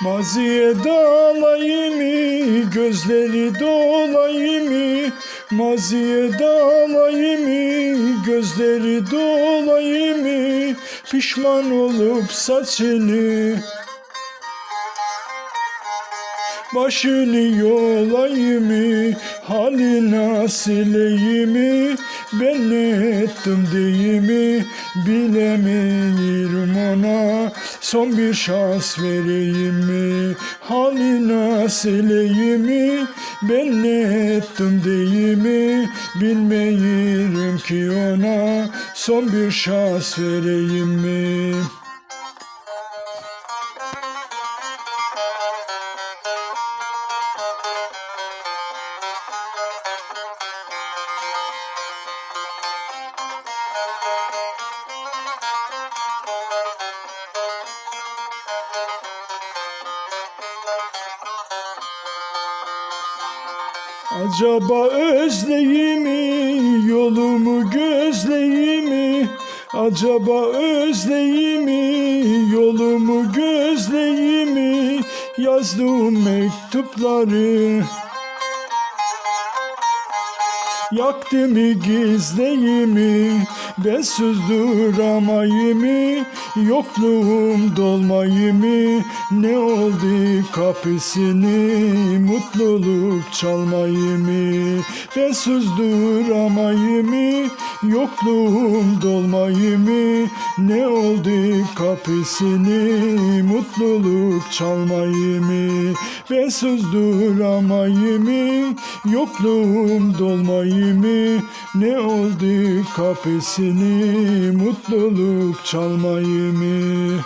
Maziye dalayım gözleri dolayım Maziye dalayım gözleri dolayım Pişman olup saçını Başını yolayım haline sileyim Ben ne ettim deyimi bilemiyorum ona. Son bir şans vereyim mi haline sileyim Ben ne ettim deyimi bilmiyorum ki ona. Son bir şans vereyim. mi Acaba özleyimi yolumu gözleyimi Acaba özleyimi yolumu gözleyimi Yazdığım mektupları Yaktı mı gizleyimi Ben suzduramayımı Yokluğum dolmayımı. Ne oldu kapısını Mutluluk çalmayımı? Ben suzduramayımı Yokluğum dolmayımı. Ne oldu kapısını Mutluluk çalmayımı? Ben suzduramayımı Yokluğum dolmayımı Ne oldu kapısını? Mutluluk çalmayımı